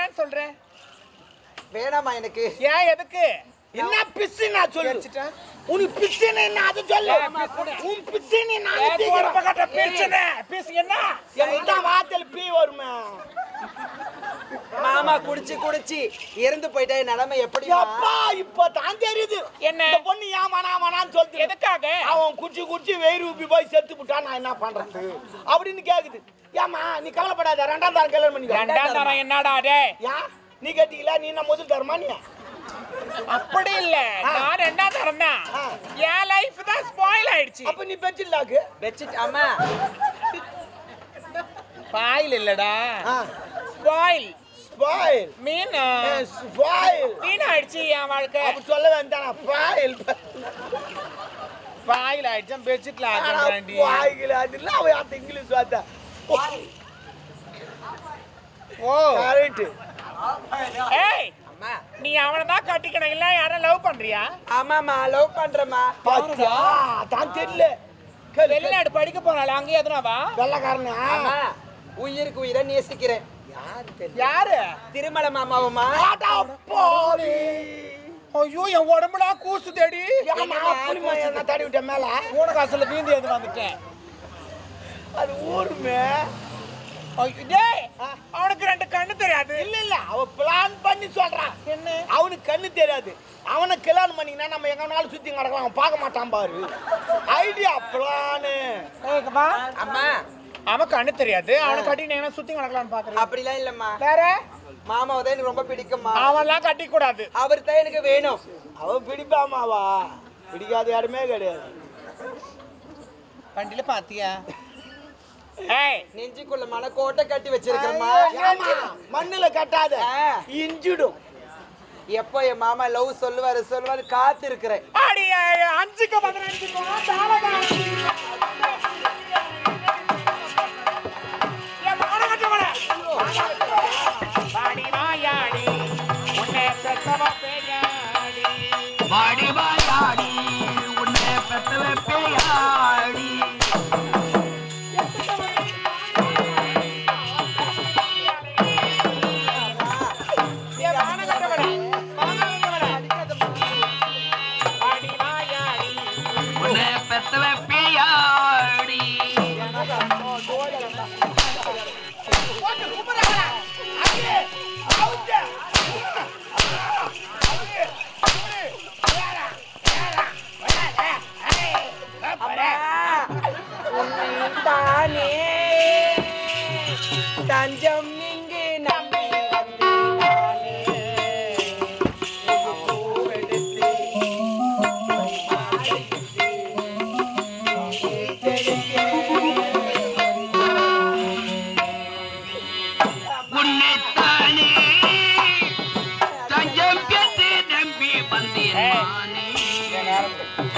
வேணாம்னு சொல்ற வேணாமா எனக்கு ஏன் எதுக்கு என்ன பிச்சு நான் சொல்லு வச்சுட்டேன். உனக்கு பிச்சுன்னு என்ன அது சொல்லு. உன் பிச்சுன்னு நான் பிரிச்சுனே? பிரிச்சு என்ன? என்கிட்ட வார்த்தையில பீ வருமே மாமா குடிச்சு குடிச்சு இறந்து போயிட்டா என் நிலைமை எப்படி அப்பா இப்ப தான் தெரியுது. என்ன? இந்த பொண்ணு ஏன் வேணா வேணான்னு சொல்லுது எதுக்காக? அவன் குச்சி குச்சி வெயிறு ஊப்பி போய் செத்து விட்டான் நான் என்ன பண்றது? அப்படின்னு கேக்குது. ஏமா நீ கவலைப்படாத ரெண்டாம் தரம் கல்யாணம் பண்ணிக்க. ரெண்டாம் தரம் என்னடா டேய் ஏன் நீ கேட்டீங்களா நீ என்ன முதல் தரமா நீ? அப்படி இல்ல. நான் ரெண்டாம் தரம் தான். என் லைஃப் தான் ஸ்பாயில் ஆயிடுச்சு. அப்ப நீ பெச்சில்லாக்கு வச்சுட்டு ஆமா. ஸ்பாயில் இல்லடா. ஸ்பாயில் ஸ்பாயில் மீன்? ஸ்பாயில் மீன் ஆயிடுச்சு என் வாழ்க்கை. அப்ப சொல்ல வேண்டாம் ஸ்பாயில் ஸ்பாயில் ஆயிடுச்சு பெட்ஷீட்ல ஆகி ஸ்பாயில் அது இல்ல அவன் அந்த இங்கிலீஷ் வார்த்தை? ஓ. கரெக்ட் ஏய் அம்மா நீ அவனை தான் கட்டிக்கணும். இல்ல யாரும் லவ் பண்றியா? ஆமாமா லவ் பண்றேம்மா. பாத்தா தான் தெரியல. வெளிநாடு படிக்க போனால அங்கேயே எதுனாவா வெள்ளக்காரனா? ஆமா. உயிருக்கு உயிரை நேசிக்கிறேன். யாரு திருமல மாமாவுமா? போடி ஐயோ என் உடம்புலாம் கூசு தேடி தடி விட்ட மேல? உனக்கு அசல வீந்தி எது வந்துட்டேன்? அது ஊருமே. அவனுக்கு ரெண்டு கண்ணு தெரியாது. இல்ல இல்ல அவ பிளான் பண்ணி சொல்றான் என்ன? அவனுக்கு கண்ணு தெரியாது. அவனை கல்யாணம் பண்ணீங்கன்னா நம்ம எங்க நாள் சுத்தி கிடக்கலாம் அவன் பார்க்க மாட்டான் பாரு. ஐடியா பிளானு அம்மா அவன் கண்ணு தெரியாது. அவனை கட்டினீங்கன்னா சுத்தி நடக்கலாம்னு பாக்குறேன் அப்படிலாம் இல்லம்மா. வேற? மாமாவை தான் எனக்கு ரொம்ப பிடிக்கும்மா. அவன்லாம் கட்டி கூடாது அவர் தான் எனக்கு வேணும். அவன் பிடிப்பாமாவா? பிடிக்காத இடமே கிடையாது. வண்டியில பாத்தியா? ஏய். நெஞ்சுக்குள்ள மனக்கோட்டை கட்டி வச்சிருக்கிறேம்மா ஏம்மா, மண்ணுல கட்டாத. இஞ்சிடும். எப்போ என் மாமா லவ் சொல்லுவாரு சொல்லுவாரு காத்து இருக்கிறேன் அஞ்சுக்கு பதினஞ்சுக்கு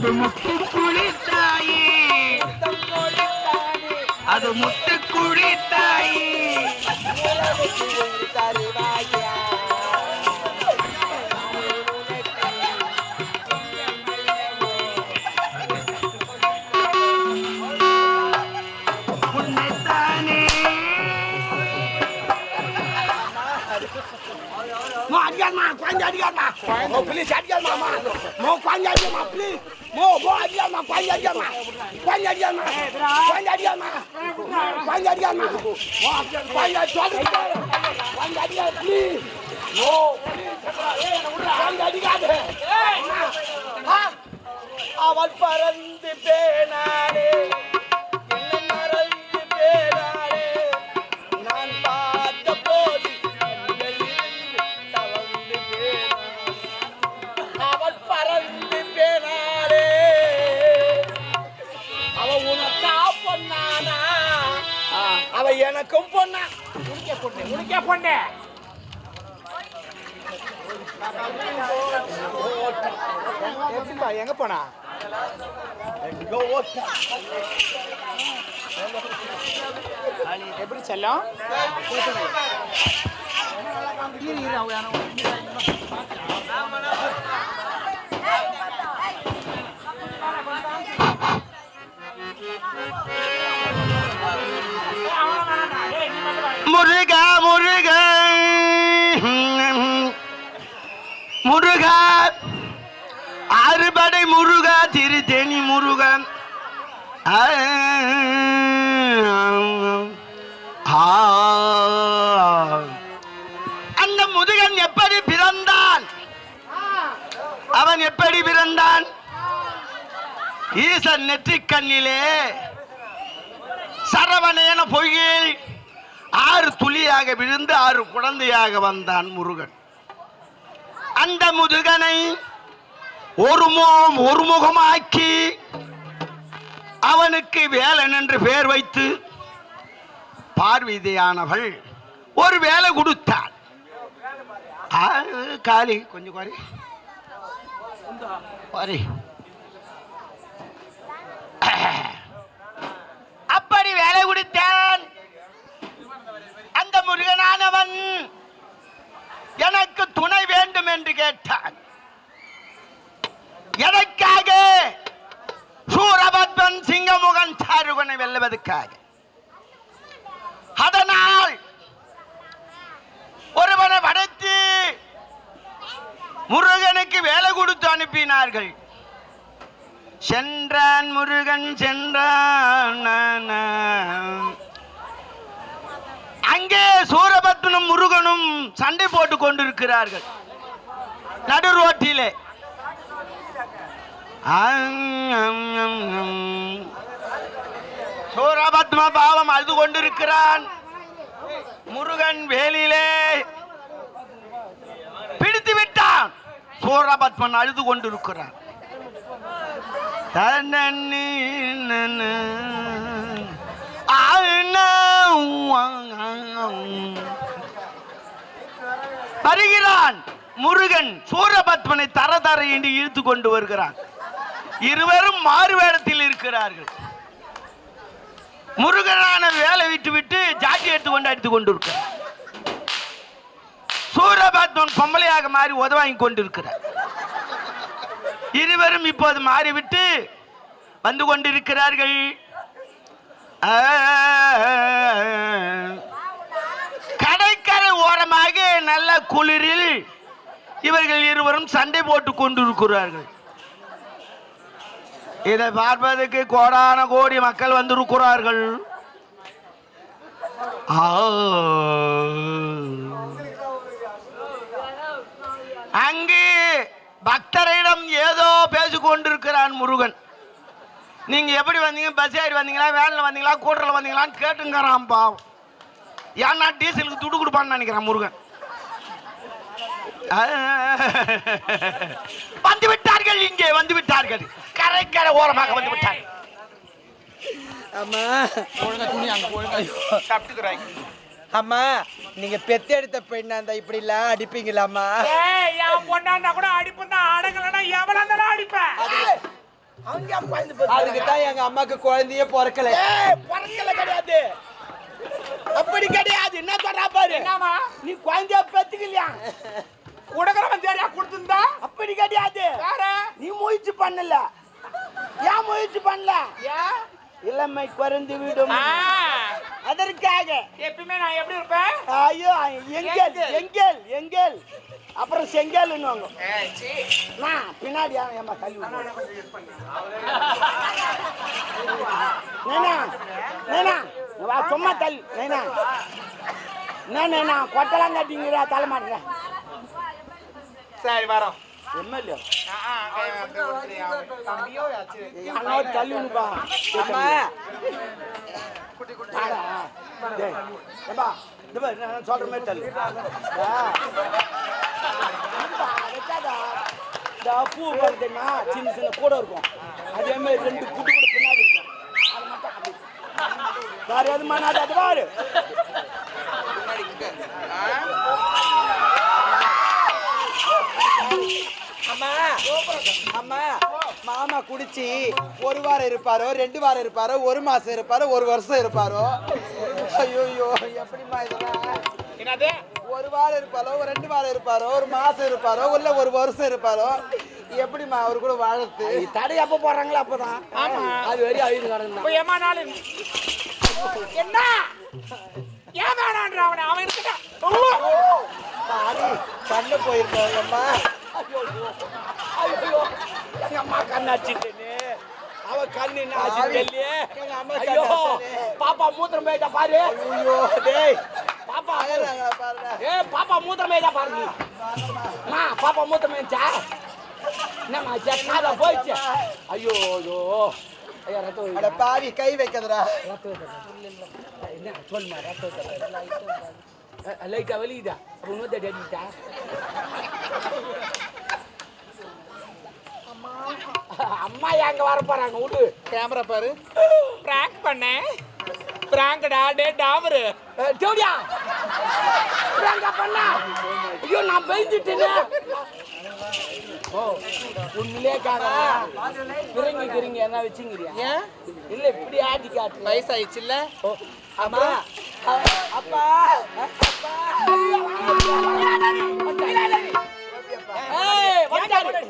அது முத்து குளித்தாயே அது முத்து குளித்தாயி உன்னைத்தானே. மோ அடிக்காதமா குழந்தை அடிக்காதமா மோ ப்ளீஸ் அடிக்காதமா மோ குழந்தை அடிக்காதமா ப்ளீஸ் மோ அடிக்காதமா குழந்தை அடிக்காதமா குழந்தை அடிக்காதமா குழந்தை அடிக்காதமா குழந்தை அடிக்காதமா மோ குழந்தை சொல்லுங்க குழந்தை அடிக்காத ப்ளீஸ் மோ குழந்தை அடிக்காத அவள் பறந்து பேனாரே பொண்ணா உனக்கே பொண்ணு உனக்கே பொண்ணு. எப்படிப்பா எங்க போனா? எப்படி செல்லம்? முருகா முருகா. முருகா. அறுபடை முருகா திருத்தேனி முருகன் ஆ, அந்த முதுகன் எப்படி பிறந்தான்? அவன் எப்படி பிறந்தான்? ஈசன் நெற்றிக்கண்ணிலே சரவணையன பொய்யில் ஆறு துளியாக விழுந்து ஆறு குழந்தையாக வந்தான் முருகன். அந்த முதுகனை ஒரு முகம் ஒரு முகமாக்கி அவனுக்கு வேலன் என்று பெயர் வைத்து பார்வதியானவள் ஒரு வேலை கொடுத்தாள். காலி கொஞ்சம் குறை. குறை. அப்படி வேலை கொடுத்தான். முருகனானவன் எனக்கு துணை வேண்டும் என்று கேட்டான். எதற்காக? சூரபத்மன் சிங்கமுகன் சாருகனை வெல்லுவதற்காக. அதனால் ஒருவனை வடைத்து முருகனுக்கு வேலை கொடுத்து அனுப்பினார்கள். சென்றான் முருகன் சென்றான். அங்கே சூரபத்மனும் முருகனும் சண்டை போட்டுக் கொண்டிருக்கிறார்கள். நடு ரோட்டிலே. சூரபத்ம பாவம் அழுது கொண்டிருக்கிறான். முருகன் வேலியிலே பிடித்து விட்டான். சூரபத்மன் அழுது கொண்டிருக்கிறான். தன்னி நன்னு. வருகிறான் முருகன் சூரபத்மனை தர தர என்று இழுத்து கொண்டு வருகிறான். இருவரும் மாறு வேடத்தில் இருக்கிறார்கள். முருகனான வேலை விட்டு விட்டு ஜாட்டி எடுத்து கொண்டு அடித்துக் கொண்டிருக்கிறார். சூரபத்மன் பொம்பளையாக மாறி உதவாங்கி கொண்டிருக்கிறார். இருவரும் இப்போது மாறிவிட்டு வந்து கொண்டிருக்கிறார்கள். ஆ, ஓரமாக நல்ல குளிரில் இவர்கள் இருவரும் சண்டை போட்டு கொண்டிருக்கிறார்கள். இதை பார்ப்பதற்கு கோடான கோடி மக்கள் வந்திருக்கிறார்கள். அங்கு பக்தரிடம் ஏதோ முருகன். நீங்க எப்படி வந்தீங்க? பஸ் ஏறி வந்தீங்களா? வேன்ல வந்தீங்களா? கூட்டரில் வந்தீங்களான்னு கேட்டுங்கிறான் பாவம். ஏன்னா டீசலுக்கு துட்டு கொடுப்பான்னு நினைக்கிறேன் முருகன். வந்து விட்டார்கள் இங்கே வந்து விட்டார்கள் கரை கரை ஓரமாக வந்து விட்டார்கள் அம்மா தப்பிக்கிறாங்க அம்மா நீங்க பெத்தெடுத்த பெண்ணா இருந்தா இப்படி எல்லாம் ஏய் என் பொண்ணாண்டா கூட அடிப்பேன் தான் அடங்கலன்னா எவனா இருந்தாலும் அடிப்பேன். பெத்து அதுக்கு தான் எங்க அம்மாக்கு குழந்தையே பிறக்கல. பிறக்கல கிடையாது. அப்படி கிடையாது. என்ன சொல்றா பாரு? என்னம்மா? நீ குழந்தைய பெத்துக்கலையா? குடுக்கறவன் சரியா கொடுத்திருந்தா? அப்படி கிடையாது. வேற நீ முயற்சி பண்ணல. ஏன் முயற்சி பண்ணல? இளமை குறைந்து விடும். அதற்காக. எப்பயுமே நான் எப்படி இருப்பேன்? ஐயோ எங்கேல் எங்கேல். எங்கேல் அப்புறம் செங்கல்னுவாங்க. நான் பின்னாடி தள்ளி விடுற? நேனா? நேனா? வா சும்மா தள்ளி. நேனா. என்ன நேனா? கொட்டலாம் கட்டிங்கிறா தலை மாட்டேன் சரி வரோம். எம்எல்ஏ ஆ, ஆ, அங்க வந்து ஒருத்தர் அவன் தம்பியோ யாச்சு. அண்ணா தள்ளி விடுப்பா அம்மா. வாடா. டேய், ஏம்பா, இந்த பாரு, நான் சொல்ற மாதிரி தள்ளு. இந்த பூ பாரு தெரியுமா? சின்ன சின்ன கூட இருக்கும். அதே மாதிரி ரெண்டு குட்டி கூட பின்னாடி இருக்கும் அது மட்டும் அப்படி. வேற எதுவும் பண்ணாத அது பாரு அம்மா அம்மா மாமா குடிச்சு ஒரு வாரம் இருப்பாரோ ரெண்டு வாரம் இருப்பாரோ ஒரு மாசம் இருப்பாரோ ஒரு வருஷம் இருப்பாரோ? ஐயோ எப்படிம்மா இதெல்லாம்? என்னது? ஒரு வாரம் இருப்பாரோ ஒரு ரெண்டு வாரம் இருப்பாரோ ஒரு மாசம் இருப்பாரோ இல்ல ஒரு வருஷம் இருப்பாரோ? எப்படிம்மா அவரு கூட வாழறது? தடை எப்போ போடுறாங்களோ அப்பதான். ஆமா. அது வரையும் இப்ப ஏமா நாளு? என்ன? ஏன் வேணான்ற அவனை அவன் இருக்கட்டும் பாடி கண்ணு போயிருக்கோம் அம்மா அம்மா கண்ணாச்சிட்டேனே. அவ கண்ணு ஐயோ. பாப்பா மூத்திரம் போயிட்டா பாரு. ஐயோ டேய் பாப்பா. ஏ பாப்பா மூத்திரம் போயிட்டா பாரு அம்மா பாப்பா மூத்திரம் போயிடுச்சா என்னம்மா காதா போயிடுச்சு. ஐயோ ஐயோ. அட பாவி கை வைக்கதுடா என்ன சொல்லுமா லைட்டா வெளியுதா அப்போ நூத்தி அடிக்கிட்டா அம்மா எங்க வர போறாங்க விடு கேமரா பாரு பிராங்க் பண்ணேன் பிராங்கடா டே டாவரு தேவடியா பிரியங்கா பண்ணா. ஐயோ நான் பயந்துட்டேனே. ஓ உண்மையிலே காரா பிறங்கி கிரிங்க என்ன வச்சுங்கிறியா? ஏன் இல்ல இப்படி ஆட்டி காட்டு. வயசாயிடுச்சுல்ல? ஓ அம்மா. அப்பா. ஏய் வந்துட்டாரு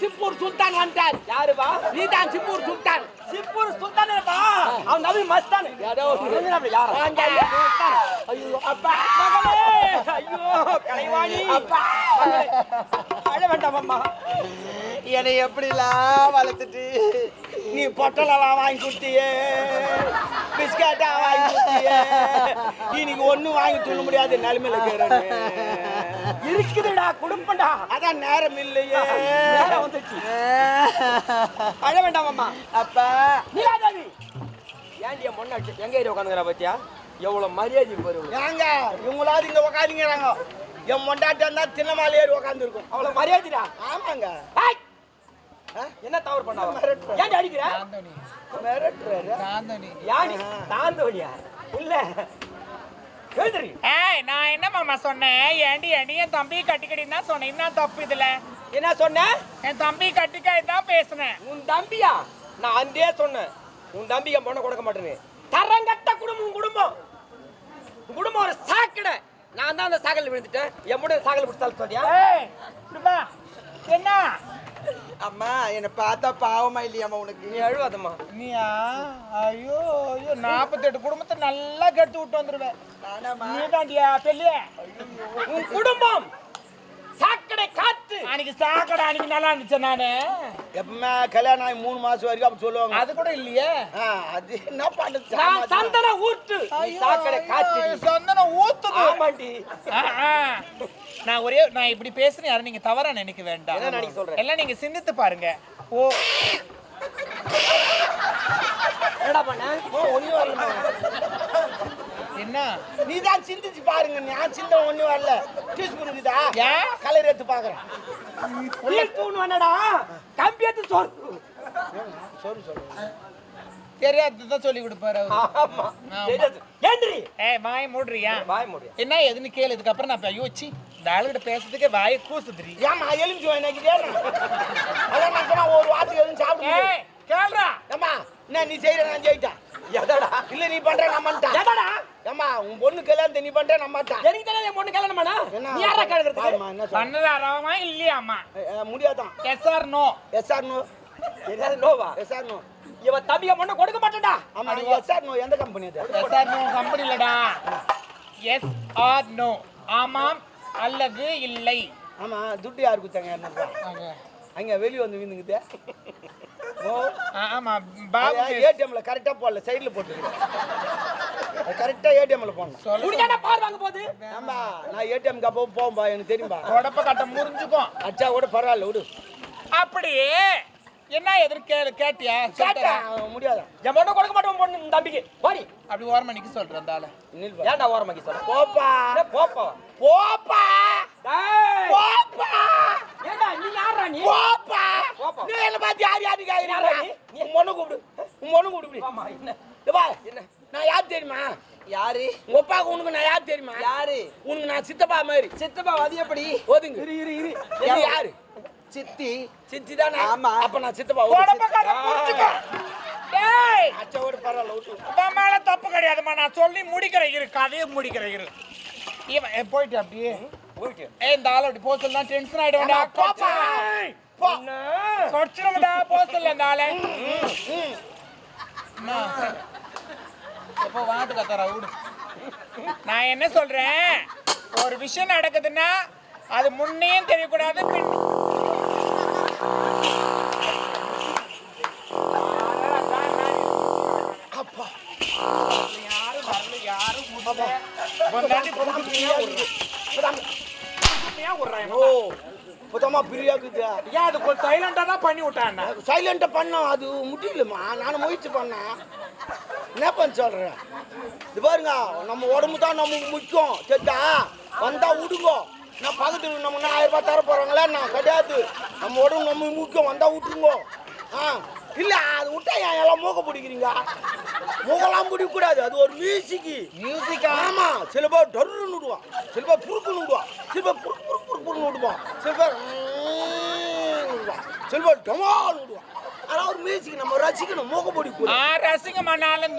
சிப்பூர் சுல்தான் வந்துட்டார். யாருப்பா? நீதான் சிப்பூர் சுல்தான். சிப்பூர் சுல்தானேப்பா அவன் நபி மஸ்தான். யாரோ ஐயோ அப்பா. ஐயோ கலைவாணி. அப்பா. அழ வேண்டாம் அம்மா. என்னை எப்படிலாம் வளர்த்துட்டு? நீ பொட்டலாம் வாங்கி கொடுத்தியே. பிஸ்கட்டா வாங்கி இன்னைக்கு ஒண்ணும் வாங்கி துண்ண முடியாது நிலைமையில கேறேன் இருக்குதுடா குடும்பம்டா. அதான் நேரம் இல்லையே. நேரம் வந்துச்சு. அழ வேண்டாம் அம்மா. அப்பா. நீலாதேவி. ஏன்டி என் பொண்ணு அடிச்சு எங்க ஏறி உட்காந்துக்கிறா பாத்தியா? எவ்வளவு மரியாதை பாரு ஏங்க இவங்களாவது இங்க உக்காந்துங்கிறாங்க என் மொண்டாட்டி இருந்தா சின்னமால ஏறி உக்காந்துருக்கும். அவ்வளவு மரியாதைடா? ஆமாங்க! என்ன தவறு பண்ணாவ ஏன்டி அடிக்கிற? மிரட்டுறாரு? யாடி தாந்தோனியா இல்ல. எழுதுறி ஏய் நான் என்ன மாமா சொன்னேன்? ஏண்டி ஏண்டி என் தம்பி கட்டிக்கடின்னு தான் சொன்னேன். என்ன தப்பு இதுல? என்ன சொன்ன? என் தம்பி கட்டிக்க தான் பேசுனேன். உன் தம்பியா? நான் அந்தே சொன்னேன். உன் தம்பிக்கு என் பொண்ணை கொடுக்க மாட்டேன்னு. தரங்கட்ட குடும்பம் உன் குடும்பம். உன் குடும்பம் ஒரு சாக்கடை. நான் தான் அந்த சாக்கடையில் விழுந்துட்டேன். என் முன்னாடி சாக்கடை பிடிச்சி தள்ள சொல்றியா? ஏய் இங்க வா. என்ன? அம்மா என்னை பார்த்தா பாவமா இல்லையாம்மா உனக்கு? நீ அழுவாதம்மா. நீயா? ஐயோ ஐயோ நாற்பத்தெட்டு குடும்பத்தை நல்லா கெடுத்து விட்டு வந்துருவேன் நீ தாண்டியா பெல்லிய உன் குடும்பம் சாக்கடை காத்து. அன்னைக்கு சாக்கடை அன்னைக்கு நல்லா இருந்துச்சு நானு. எப்பவுமே கல்யாணம் ஆகி மூணு மாசம் வரைக்கும் அப்படி சொல்லுவாங்க. அது கூட இல்லையே. அது என்ன பண்ணுது நான் சந்தன நீ சாக்கடை காத்து சொந்தனம் ஊத்துது. ஆமாண்டி. நான் ஒரே நான் இப்படி பேசுறேன் யாரும் நீங்க தவறா நினைக்க வேண்டாம். என்ன நினைக்க சொல்ற? எல்லாம் நீங்க சிந்தித்து பாருங்க. ஓ. என்னடா பண்ண? ஒன்றும் வரலம்மா என்ன? நீ தான் சிந்திச்சு பாருங்க நான் சிந்த ஒன்றும் வரல. டீஸ்பூன் இருக்குதா ஏன்? கலர் எடுத்து பார்க்குறேன் டீஸ்பூன் வேணடா. கம்பி எடுத்து சோறு சொல்லு சொல்லு தெரியாததான் சொல்லி கொடுப்பாரு. ஏந்திரி. ஏய் வாய் மூடுறியா? வாய முடியா என்ன எதுன்னு கேளு. இதுக்கப்புறம் நான் யோசிச்சு இந்த ஆளுகிட்ட பேசுறதுக்கே வாயை கூசுதுரி ஏம்மா எலுமிச்சு வாங்கி நினைக்கிறியா அதான் நான் ஒரு வாரத்துக்கு எதுவும் சாப்பிட முடியாது. ஏய் கேளுடா. ஏம்மா என்ன நீ செய்யற நான் ஜெயிட்டேன் எதடா? இல்ல நீ பண்ற நான் பண்ணிட்டேன் எதடா? ஏம்மா உன் பொண்ணு கல்யாணத்தை நீ பண்ற மாட்டேன் எனக்கு தெரியாது என் பொண்ணு கல்யாணம் பண்ணா நீ யாரா சொல்ற? பண்ணதாராமா இல்லையாமா முடியாதான் yes or no yes or no என்னது நோவா எஸ் ஆர் நோ இவன் தம்பிய பொண்ணு கொடுக்க மாட்டேன்டா. ஆமா எஸ் ஆர் நோ எந்த கம்பெனி அது? எஸ் ஆர் நோ கம்பெனி இல்லடா. எஸ் ஆர் நோ ஆமாம் அல்லது இல்லை. ஆமா துட்டு யாரு கொடுத்தாங்க இரநூறுபா அங்க. வெளிய வந்து விந்துங்குது ஓ ஆ- ஆமா பாபு ஏடிஎம்ல கரெக்டா போடல சைடுல போட்டுருக்கேன். கரெக்டா ஏடிஎம்ல போடணும். வாங்க போகுது? ஆமா நான் ஏடிஎம்க்கு அப்போ போகும்பா எனக்கு தெரியும்பா. தொடப்ப கட்ட முறிஞ்சுக்கும். அச்சா கூட பரவாயில்ல விடு. அப்படியே என்ன எதிர் கேளு கேட்டியா? முடியாதான் என் பொண்ணு கொடுக்க மாட்டேன் உன் பொண்ணு தம்பிக்கு. போடி அப்படி ஓரமா நிக்க சொல்றேன் அந்த ஆளு. ஏன்டா ஓரமாக்கி சொல்ல போப்பா. போப்பா? போப்பா. டேய். போப்பா ஏண்டா நீ யாரா நீ போப்பா போப்பா. நீ என்ன கேக்குறீங்க நீ? பொண்ணு கூப்பிடு. பொண்ணு கூப்பிடு ஆமா என்ன? ஏப்பா என்ன? நான் யார் தெரியுமா? யாரு? உங்க அப்பாவுக்கு உனக்கு நான் யார் தெரியுமா? யாரு? உனக்கு நான் சித்தப்பா மாதிரி. சித்தப்பா அது எப்படி? ஒதுங்க. இரு இரு இரு. இது யாரு? சித்தி. சித்தி தானே ஆமா. அப்ப நான் சித்தப்பா டேய்! அச்சோட பரவாயில்ல விட்டு உன் மேல தப்பு கிடையாதும்மா. நான் சொல்லி முடிக்கிறேன் இரு. கதையை முடிக்கிறேன் இரு. இவன் போயிட்டு அப்படியே. போயிட்டு. ஏ இந்த ஆள் அப்படி போக சொல்லலாம் டென்ஷன் ஆயிடுவாடா ஏம்மா, போப்பா. போ. குறைச்சிடும்டா போக சொல்ல இந்த ஆளை அம்மா, எப்போ வாட்டு கத்தாரா விடு நான் என்ன சொல்றேன்? ஒரு விஷயம் நடக்குதுன்னா அது முன்னையும் தெரியக்கூடாது பின் அப்பா. யாரும் வரல யாரும் முடியல. வந்தாண்டி பொறுமையா விடுறேன். பொறுமையா புத்தமா பிரியாக்குதா ஏன் அது கொஞ்சம் சைலண்டா தான் பண்ணி விட்டான் சைலண்டா பண்ணோம் அது முடியலம்மா. நானும் முயற்சி பண்ணேன். என்ன பண்ண சொல்றேன் இது பாருங்க நம்ம உடம்பு தான் நமக்கு முக்கியம் சரிதா வந்தா விடுங்க நான் பக்கத்துல நம்ம ஆயிரம் ரூபாய் தர போறாங்களே நான் கிடையாது. நம்ம உடம்பு நம்ம முக்கியம் வந்தா விட்டுருங்க ஆ இல்ல அது விட்டா ஏன் எல்லாம் மூக்க பிடிக்கிறீங்க? மூக்கெல்லாம் பிடிக்க கூடாது அது ஒரு மியூசிக்கு மியூசிக் ஆமா சில பேர் டர்ருன்னு விடுவான். சில பேர் புருக்குன்னு விடுவான். சில பேர் புரு புரு புருக்கு புருக்குன்னு விடுவான் சில பேர் விடுவான் சில பேர் டமால் விடுவான் ஆனால் ஒரு மியூசிக் நம்ம ரசிக்கணும் மூக்க ரசிக்க மாட்டாலும்